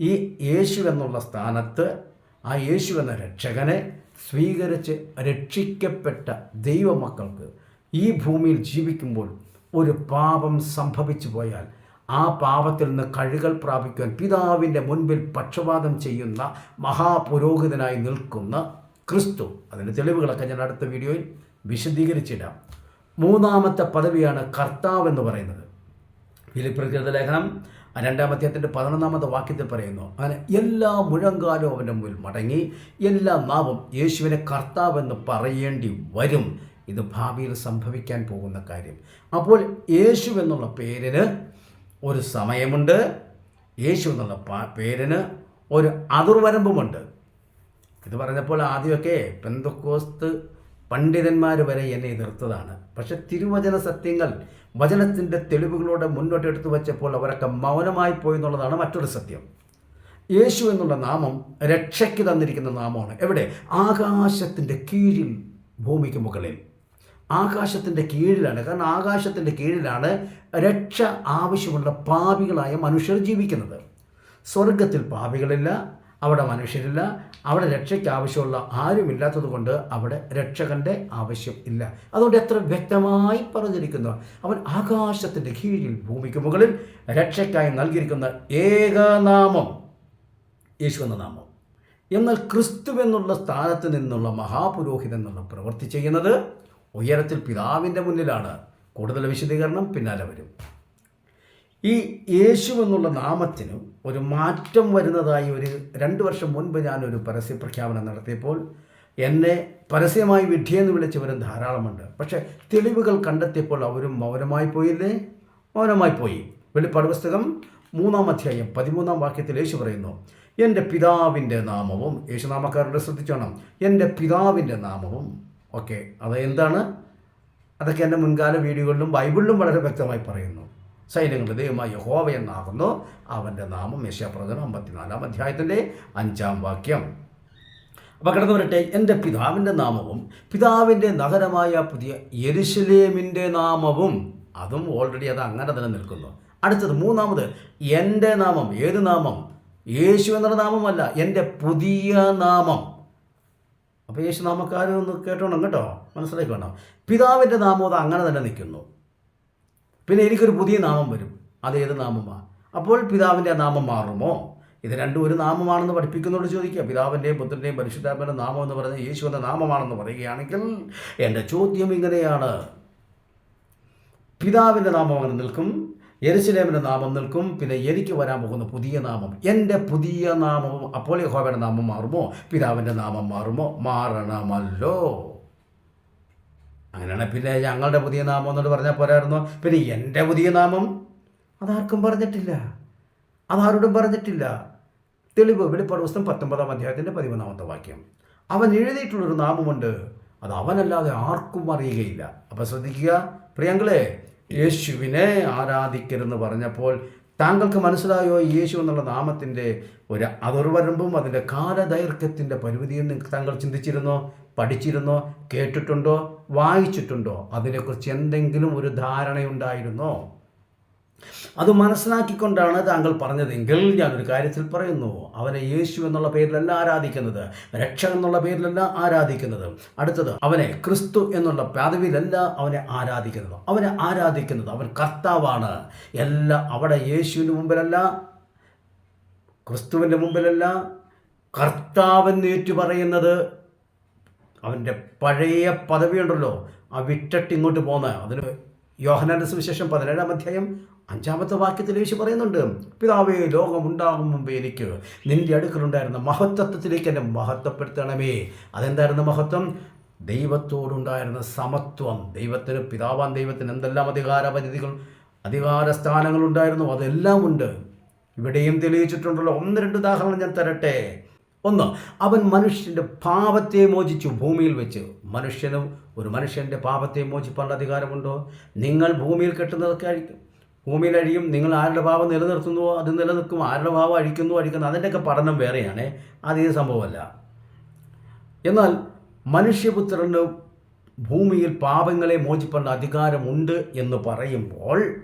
ഈ യേശു എന്നുള്ള സ്ഥാനത്ത് ആ യേശു എന്ന രക്ഷകനെ സ്വീകരിച്ച് രക്ഷിക്കപ്പെട്ട ദൈവമക്കൾക്ക് ഈ ഭൂമിയിൽ ജീവിക്കുമ്പോൾ ഒരു പാപം സംഭവിച്ചു പോയാൽ ആ പാപത്തിൽ നിന്ന് കഴുകൽ പ്രാപിക്കുവാൻ പിതാവിന്റെ മുൻപിൽ പക്ഷപാതം ചെയ്യുന്ന മഹാപുരോഹിതനായി നിൽക്കുന്ന ക്രിസ്തു. അതിന്റെ തെളിവുകളൊക്കെ ഞാൻ അടുത്ത വീഡിയോയിൽ വിശദീകരിച്ചിടാം. മൂന്നാമത്തെ പദവിയാണ് കർത്താവ് എന്ന് പറയുന്നത്. ഫിലിപ്രകൃത ലേഖനം രണ്ടാമത്തെ പതിനൊന്നാമത്തെ വാക്യത്തിൽ പറയുന്നു അങ്ങനെ എല്ലാ മുഴങ്കാലും അവന്റെ മുമ്പിൽ മടങ്ങി എല്ലാ നാവും യേശുവിനെ കർത്താവെന്ന് പറയേണ്ടി വരും. ഇത് ഭാവിയിൽ സംഭവിക്കാൻ പോകുന്ന കാര്യം. അപ്പോൾ യേശു എന്നുള്ള പേരിന് ഒരു സമയമുണ്ട് യേശു എന്നുള്ള പേരിന് ഒരു അതിർവരമ്പുമുണ്ട്. ഇത് പറഞ്ഞപ്പോൾ ആദ്യമൊക്കെ പെന്തക്കോസ്ത് പണ്ഡിതന്മാർ വരെ എന്നെ എതിർത്തതാണ് പക്ഷെ തിരുവചന സത്യങ്ങൾ വചനത്തിന്റെ തെളിവുകളോടെ മുന്നോട്ട് എടുത്തു വച്ചപ്പോൾ അവരൊക്കെ മൗനമായി പോയി എന്നുള്ളതാണ് മറ്റൊരു സത്യം. യേശു എന്നുള്ള നാമം രക്ഷയ്ക്ക് തന്നിരിക്കുന്ന നാമമാണ്. എവിടെ? ആകാശത്തിന്റെ കീഴിൽ ഭൂമിക്ക് മുകളിൽ. ആകാശത്തിന്റെ കീഴിലാണ്. കാരണം ആകാശത്തിന്റെ കീഴിലാണ് രക്ഷ ആവശ്യമുള്ള പാപികളായ മനുഷ്യർ ജീവിക്കുന്നത്. സ്വർഗത്തിൽ പാപികളില്ല അവിടെ മനുഷ്യരില്ല അവിടെ രക്ഷയ്ക്ക് ആവശ്യമുള്ള ആരുമില്ലാത്തത് കൊണ്ട് അവിടെ രക്ഷകന്റെ ആവശ്യം ഇല്ല. അതുകൊണ്ട് എത്ര വ്യക്തമായി പറഞ്ഞിരിക്കുന്നു? അവൻ ആകാശത്തിന്റെ കീഴിൽ ഭൂമിക്ക് മുകളിൽ രക്ഷയ്ക്കായി നൽകിയിരിക്കുന്ന ഏകനാമം യേശു എന്ന നാമം. എന്നാൽ ക്രിസ്തു എന്നുള്ള സ്ഥാനത്ത് നിന്നുള്ള മഹാപുരോഹിതൻ എന്നുള്ള പ്രവൃത്തി ചെയ്യുന്നത് ഉയരത്തിൽ പിതാവിന്റെ മുന്നിലാണ്. കൂടുതൽ വിശദീകരണം പിന്നാലെ വരും. ഈ യേശു എന്നുള്ള നാമത്തിന് ഒരു മാറ്റം വരുന്നതായി ഒരു രണ്ട് വർഷം മുൻപ് ഞാനൊരു പരസ്യ പ്രഖ്യാപനം നടത്തിയപ്പോൾ എന്നെ പരസ്യമായി വിഡ്ഢിയെന്ന് വിളിച്ചവരും ധാരാളമുണ്ട്. പക്ഷേ തെളിവുകൾ കണ്ടെത്തിയപ്പോൾ അവരും മൗനമായി പോയില്ലേ? മൗനമായി പോയി. വെളിപ്പാട് പുസ്തകം മൂന്നാം അധ്യായം പതിമൂന്നാം വാക്യത്തിൽ യേശു പറയുന്നു എന്റെ പിതാവിന്റെ നാമവും യേശുനാമക്കാരുടെ ശ്രദ്ധിച്ചോണം എന്റെ പിതാവിന്റെ നാമവും. ഓക്കെ അത് എന്താണ്? അതൊക്കെ എന്റെ മുൻകാല വീഡിയോകളിലും ബൈബിളിലും വളരെ വ്യക്തമായി പറയുന്നു. സൈന്യങ്ങളുടെ ദൈവമായ യഹോവ എന്നാകുന്നു. അവന്റെ നാമം യശാപ്രദനം അമ്പത്തിനാലാം അധ്യായത്തിന്റെ അഞ്ചാം വാക്യം. അപ്പോൾ കിടന്നു വരട്ടെ എന്റെ പിതാവിന്റെ നാമവും പിതാവിന്റെ നഗരമായ പുതിയ യെരുശലേമിന്റെ നാമവും അതും ഓൾറെഡി അത് അങ്ങനെ തന്നെ നിൽക്കുന്നു. അടുത്തത് മൂന്നാമത് എന്റെ നാമം ഏത് നാമം? യേശു എന്നുള്ള നാമമല്ല എന്റെ പുതിയ നാമം. അപ്പോൾ യേശു നാമക്കാരും ഒന്ന് കേട്ടോണം കേട്ടോ? മനസ്സിലാക്കണം പിതാവിന്റെ നാമം അത് അങ്ങനെ തന്നെ നിൽക്കുന്നു. പിന്നെ എനിക്കൊരു പുതിയ നാമം വരും. അതേത് നാമമാണ് അപ്പോൾ പിതാവിന്റെ നാമം മാറുമോ? ഇത് രണ്ടും ഒരു നാമമാണെന്ന് പഠിപ്പിക്കുന്നതോട് ചോദിക്കുക പിതാവിന്റെയും പുത്രന്റെയും പരിശുദ്ധാത്മന്റെ നാമം എന്ന് പറയുന്നത് യേശുവിന്റെ നാമമാണെന്ന് പറയുകയാണെങ്കിൽ എന്റെ ചോദ്യം ഇങ്ങനെയാണ്. പിതാവിന്റെ നാമം അങ്ങനെ നിൽക്കും യെരുസലേമിന്റെ നാമം നിൽക്കും പിന്നെ എനിക്ക് വരാൻ പോകുന്ന പുതിയ നാമം. എന്റെ പുതിയ നാമം അപ്പോൾ യഹോവയുടെ നാമം മാറുമോ? പിതാവിന്റെ നാമം മാറുമോ? മാറണമല്ലോ. അങ്ങനെയാണെങ്കിൽ പിന്നെ ഞങ്ങളുടെ പുതിയ നാമം എന്നോട് പറഞ്ഞാൽ പോരായിരുന്നു. പിന്നെ എന്റെ പുതിയ നാമം അതാർക്കും പറഞ്ഞിട്ടില്ല. അതാരോടും പറഞ്ഞിട്ടില്ല. തെളിവ് വെളിപ്പാട് പുസ്തകം പത്തൊമ്പതാം അധ്യായത്തിന്റെ പതിമൂന്നാമത്തെ വാക്യം. അവൻ എഴുതിയിട്ടുള്ളൊരു നാമമുണ്ട്. അത് അവനല്ലാതെ ആർക്കും അറിയുകയില്ല. അപ്പോൾ ശ്രദ്ധിക്കുക പ്രിയങ്ങളെ യേശുവിനെ ആരാധിക്കരുതെന്ന് പറഞ്ഞപ്പോൾ താങ്കൾക്ക് മനസ്സിലായോ യേശു എന്നുള്ള നാമത്തിന്റെ ഒരു അതിർവരമ്പും അതിന്റെ കാലദൈർഘ്യത്തിന്റെ പരിമിതിയും താങ്കൾ ചിന്തിച്ചിരുന്നോ? പഠിച്ചിരുന്നോ കേട്ടിട്ടുണ്ടോ വായിച്ചിട്ടുണ്ടോ അതിനെക്കുറിച്ച് എന്തെങ്കിലും ഒരു ധാരണയുണ്ടായിരുന്നോ? അത് മനസ്സിലാക്കിക്കൊണ്ടാണ് താങ്കൾ പറഞ്ഞതെങ്കിൽ ഞാനൊരു കാര്യത്തിൽ പറയുന്നു. അവനെ യേശു എന്നുള്ള പേരിലല്ല ആരാധിക്കുന്നത് രക്ഷ എന്നുള്ള പേരിലല്ല ആരാധിക്കുന്നത്. അടുത്തത് അവനെ ക്രിസ്തു എന്നുള്ള പദവിയിലല്ല അവനെ ആരാധിക്കുന്നത്. അവനെ ആരാധിക്കുന്നത് അവൻ കർത്താവാണ്. എല്ലാ അവിടെ യേശുവിന് മുമ്പിലല്ല ക്രിസ്തുവിന്റെ മുമ്പിലല്ല കർത്താവെന്ന് ഏറ്റു പറയുന്നത് അവന്റെ പഴയ പദവി ഉണ്ടല്ലോ ആ വിട്ടിട്ട് ഇങ്ങോട്ട് പോകുന്ന അതിന് യോഹനാന്റെ സുവിശേഷം പതിനേഴാം അധ്യായം അഞ്ചാമത്തെ വാക്യത്തിൽ യേശു പറയുന്നുണ്ട് പിതാവേ ലോകം ഉണ്ടാകും മുമ്പ് എനിക്ക് നിന്റെ അടുക്കലുണ്ടായിരുന്ന മഹത്വത്തിലേക്ക് എന്നെ മഹത്വപ്പെടുത്തണമേ. അതെന്തായിരുന്നു മഹത്വം? ദൈവത്തോടുണ്ടായിരുന്ന സമത്വം. ദൈവത്തിന് പിതാവാൻ ദൈവത്തിന് എന്തെല്ലാം അധികാര പരിധികൾ അധികാര സ്ഥാനങ്ങളുണ്ടായിരുന്നു അതെല്ലാം ഉണ്ട്. ഇവിടെയും തെളിയിച്ചിട്ടുണ്ടല്ലോ. ഒന്ന് രണ്ട് ഉദാഹരണം ഞാൻ തരട്ടെ. ഒന്ന് അവൻ മനുഷ്യന്റെ പാപത്തെ മോചിച്ചു. ഭൂമിയിൽ വെച്ച് മനുഷ്യനും ഒരു മനുഷ്യന്റെ പാപത്തെ മോചിപ്പാനുള്ള അധികാരമുണ്ടോ? നിങ്ങൾ ഭൂമിയിൽ കെട്ടുന്നതൊക്കെ അഴിക്കും ഭൂമിയിൽ അഴിയും. നിങ്ങൾ ആരുടെ ഭാവം നിലനിർത്തുന്നുവോ അത് നിലനിൽക്കും. ആരുടെ ഭാവം അഴിക്കുന്നു അഴിക്കുന്നു. അതിന്റെയൊക്കെ പഠനം വേറെയാണ്. അത് സംഭവമല്ല. എന്നാൽ മനുഷ്യപുത്രന് ഭൂമിയിൽ പാപങ്ങളെ മോചിപ്പാൻ അധികാരമുണ്ട് എന്ന് പറയുമ്പോൾ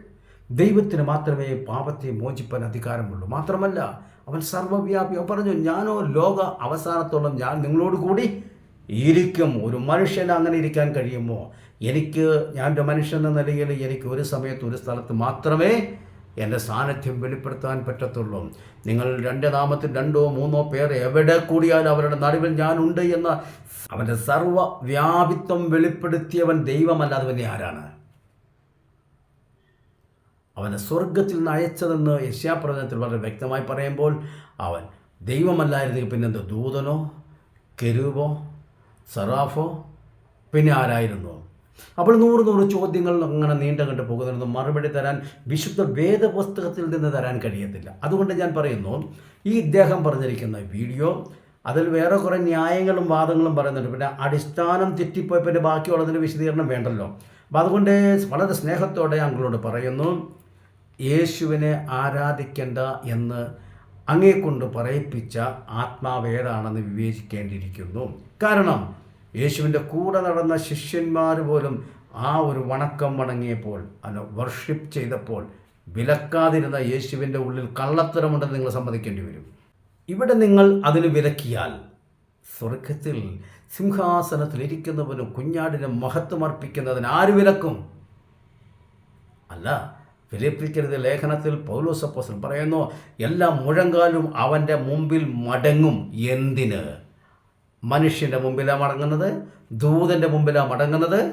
ദൈവത്തിന് മാത്രമേ പാപത്തെ മോചിപ്പാൻ അധികാരമുള്ളൂ. മാത്രമല്ല അവൻ സർവവ്യാപി അവൻ പറഞ്ഞു ഞാനോ ലോക അവസാനത്തോളം ഞാൻ നിങ്ങളോട് കൂടി ഇരിക്കും. ഒരു മനുഷ്യന് അങ്ങനെ ഇരിക്കാൻ കഴിയുമോ? എനിക്ക് ഞാൻ ഒരു മനുഷ്യൻ എന്ന നിലയിൽ എനിക്ക് ഒരു സമയത്ത് ഒരു സ്ഥലത്ത് മാത്രമേ എന്റെ സാന്നിധ്യം വെളിപ്പെടുത്താൻ പറ്റത്തുള്ളൂ. നിങ്ങൾ രണ്ട് നാമത്തിൽ രണ്ടോ മൂന്നോ പേർ എവിടെ കൂടിയാലും അവരുടെ നടുവിൽ ഞാനുണ്ട് എന്ന അവന്റെ സർവവ്യാപിത്വം വെളിപ്പെടുത്തിയവൻ ദൈവമല്ലാതെ പിന്നെ ആരാണ്? അവനെ സ്വർഗത്തിൽ നിന്ന് അയച്ചതെന്ന് യശ്യാപ്രവചനത്തിൽ വളരെ വ്യക്തമായി പറയുമ്പോൾ അവൻ ദൈവമല്ലായിരുന്നെങ്കിൽ പിന്നെന്ത് ദൂതനോ? കെരൂബോ? സറാഫോ? പിന്നെ ആരായിരുന്നു? അപ്പോൾ നൂറ് നൂറ് ചോദ്യങ്ങൾ അങ്ങനെ നീണ്ട കണ്ട് പോകുന്നതിന് മറുപടി തരാൻ വിശുദ്ധ വേദപുസ്തകത്തിൽ നിന്ന് തരാൻ കഴിയത്തില്ല. അതുകൊണ്ട് ഞാൻ പറയുന്നു ഈ ഇദ്ദേഹം പറഞ്ഞിരിക്കുന്ന വീഡിയോ അതിൽ വേറെ കുറേ ന്യായങ്ങളും വാദങ്ങളും പറയുന്നുണ്ട്. പിന്നെ അടിസ്ഥാനം തെറ്റിപ്പോയി പിന്നെ ബാക്കിയുള്ളതിന് വിശദീകരണം വേണ്ടല്ലോ. അപ്പം അതുകൊണ്ട് വളരെ സ്നേഹത്തോടെ ഞങ്ങളോട് പറയുന്നു യേശുവിനെ ആരാധിക്കേണ്ട എന്ന് അങ്ങേക്കൊണ്ട് പറയിപ്പിച്ച ആത്മാവേടാണെന്ന് വിവേചിക്കേണ്ടിയിരിക്കുന്നു. കാരണം യേശുവിന്റെ കൂടെ നടന്ന ശിഷ്യന്മാർ പോലും ആ ഒരു വണക്കം വണങ്ങിയപ്പോൾ അല്ല വർഷിപ്പ് ചെയ്തപ്പോൾ വിലക്കാതിരുന്ന യേശുവിന്റെ ഉള്ളിൽ കള്ളത്തരമുണ്ടെന്ന് നിങ്ങൾ സമ്മതിക്കേണ്ടി വരും. ഇവിടെ നിങ്ങൾ അതിന് വിലക്കിയാൽ സ്വർഗത്തിൽ സിംഹാസനത്തിൽ ഇരിക്കുന്നവനും കുഞ്ഞാടിനെ മഹത്വമർപ്പിക്കുന്നതിന് ആര് വിലക്കും? അല്ല ഫിലിപ്പിക്കരുത് ലേഖനത്തിൽ പൗലോസപ്പോസൻ പറയുന്നു എല്ലാ മുഴങ്കാലും അവന്റെ മുമ്പിൽ മടങ്ങും. എന്തിന്? മനുഷ്യന്റെ മുമ്പിലാണ് മടങ്ങുന്നത്? ദൂതന്റെ മുമ്പിലാണ് മടങ്ങുന്നത്?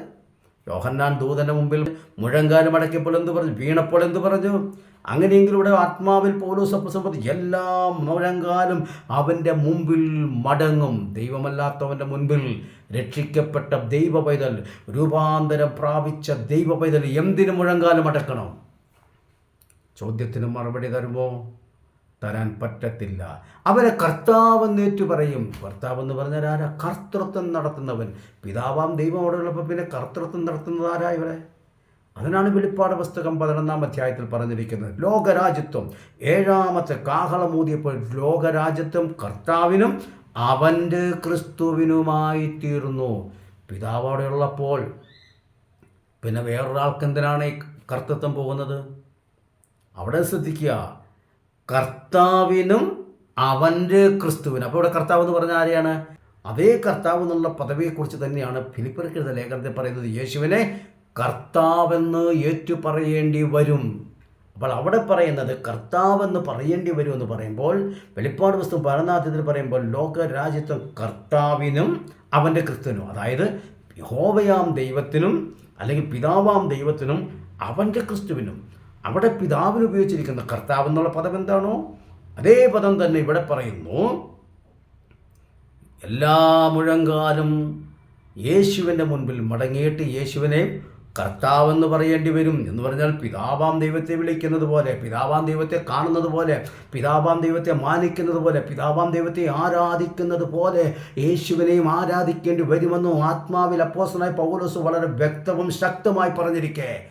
യോഹന്നാൻ ദൂതന്റെ മുമ്പിൽ മുഴങ്കാലും അടക്കിയപ്പോൾ എന്ത് പറഞ്ഞു? വീണപ്പോൾ എന്ത് പറഞ്ഞു? അങ്ങനെയെങ്കിലൂടെ ആത്മാവിൽ പറഞ്ഞു എല്ലാ മുഴങ്കാലും അവന്റെ മുമ്പിൽ മടങ്ങും. ദൈവമല്ലാത്തവന്റെ മുൻപിൽ രക്ഷിക്കപ്പെട്ട ദൈവ പൈതൽ രൂപാന്തരം പ്രാപിച്ച ദൈവ പൈതൽ എന്തിനു മുഴങ്കാലും അടക്കണം ചോദ്യത്തിന് മറുപടി തരുമോ? തരാൻ പറ്റത്തില്ല. അവരെ കർത്താവെന്നേറ്റു പറയും. കർത്താവ് എന്ന് പറഞ്ഞാൽ ആരാ? കർത്തൃത്വം നടത്തുന്നവൻ. പിതാവാം ദൈവം അവിടെ ഉള്ളപ്പോൾ പിന്നെ കർത്തൃത്വം നടത്തുന്നത് ആരാ ഇവിടെ അതിനാണ് വെളിപ്പാട് പുസ്തകം പതിനൊന്നാം അധ്യായത്തിൽ പറഞ്ഞിരിക്കുന്നത്. ലോകരാജ്യത്വം. ഏഴാമത്തെ കാഹളമൂതിയപ്പോൾ ലോകരാജ്യത്വം കർത്താവിനും അവന്റെ ക്രിസ്തുവിനുമായി തീർന്നു. പിതാവ് അവിടെ ഉള്ളപ്പോൾ പിന്നെ വേറൊരാൾക്ക് എന്തിനാണ് ഈ കർത്തൃത്വം പോകുന്നത്? അവിടെ ശ്രദ്ധിക്കുക. കർത്താവിനും അവന്റെ ക്രിസ്തുവിനും. അപ്പോൾ ഇവിടെ കർത്താവ് എന്ന് പറഞ്ഞ ആരെയാണ്? അതേ കർത്താവ് എന്നുള്ള പദവിയെക്കുറിച്ച് തന്നെയാണ് ഫിലിപ്പർക്കെഴുത ലേഖനത്തിൽ പറയുന്നത്. യേശുവിനെ കർത്താവെന്ന് ഏറ്റു പറയേണ്ടി വരും. അപ്പോൾ അവിടെ പറയുന്നത് കർത്താവെന്ന് പറയേണ്ടി വരും എന്ന് പറയുമ്പോൾ വെളിപ്പാട് പുസ്തകം പരനാഥത്തിൽ പറയുമ്പോൾ ലോക രാജ്യത്വം കർത്താവിനും അവന്റെ ക്രിസ്തുവിനും അതായത് യഹോവയാം ദൈവത്തിനും അല്ലെങ്കിൽ പിതാവാം ദൈവത്തിനും അവന്റെ ക്രിസ്തുവിനും അവിടെ പിതാവിന് ഉപയോഗിച്ചിരിക്കുന്ന കർത്താവ് എന്നുള്ള പദം എന്താണോ? അതേ പദം തന്നെ ഇവിടെ പറയുന്നു. എല്ലാ മുഴങ്കാലും യേശുവിന്റെ മുൻപിൽ മടങ്ങിയിട്ട് യേശുവിനെ കർത്താവെന്ന് പറയേണ്ടി വരും എന്ന് പറഞ്ഞാൽ പിതാവാം ദൈവത്തെ വിളിക്കുന്നത് പോലെ പിതാവാം ദൈവത്തെ കാണുന്നത് പോലെ പിതാവാം ദൈവത്തെ മാനിക്കുന്നത് പോലെ പിതാവാം ദൈവത്തെ ആരാധിക്കുന്നത് പോലെ യേശുവിനെയും ആരാധിക്കേണ്ടി വരുമെന്നും ആത്മാവിൽ അപ്പോസനായി പൗലോസ് വളരെ വ്യക്തവും ശക്തമായി പറഞ്ഞിരിക്കെ.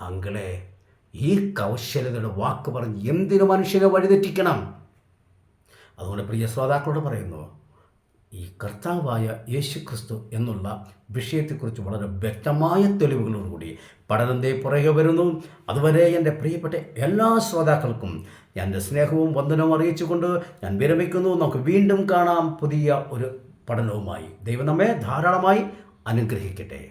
അങ്കിളെ ഈ കൗശലതയുടെ വാക്ക് പറഞ്ഞ് എന്തിനു മനുഷ്യനെ വഴിതെറ്റിക്കണം? അതുകൊണ്ട് പ്രിയ ശ്രോതാക്കളോട് പറയുന്നു ഈ കർത്താവായ യേശു ക്രിസ്തു എന്നുള്ള വിഷയത്തെക്കുറിച്ച് വളരെ വ്യക്തമായ തെളിവുകളോടുകൂടി പഠനത്തെ പുറകെ വരുന്നു. അതുവരെ എന്റെ പ്രിയപ്പെട്ട എല്ലാ ശ്രോതാക്കൾക്കും ഞാൻ എന്റെ സ്നേഹവും വന്ദനവും അറിയിച്ചുകൊണ്ട് ഞാൻ വിരമിക്കുന്നു. നമുക്ക് വീണ്ടും കാണാം പുതിയ ഒരു പഠനവുമായി. ദൈവം നമ്മെ ധാരാളമായി അനുഗ്രഹിക്കട്ടെ.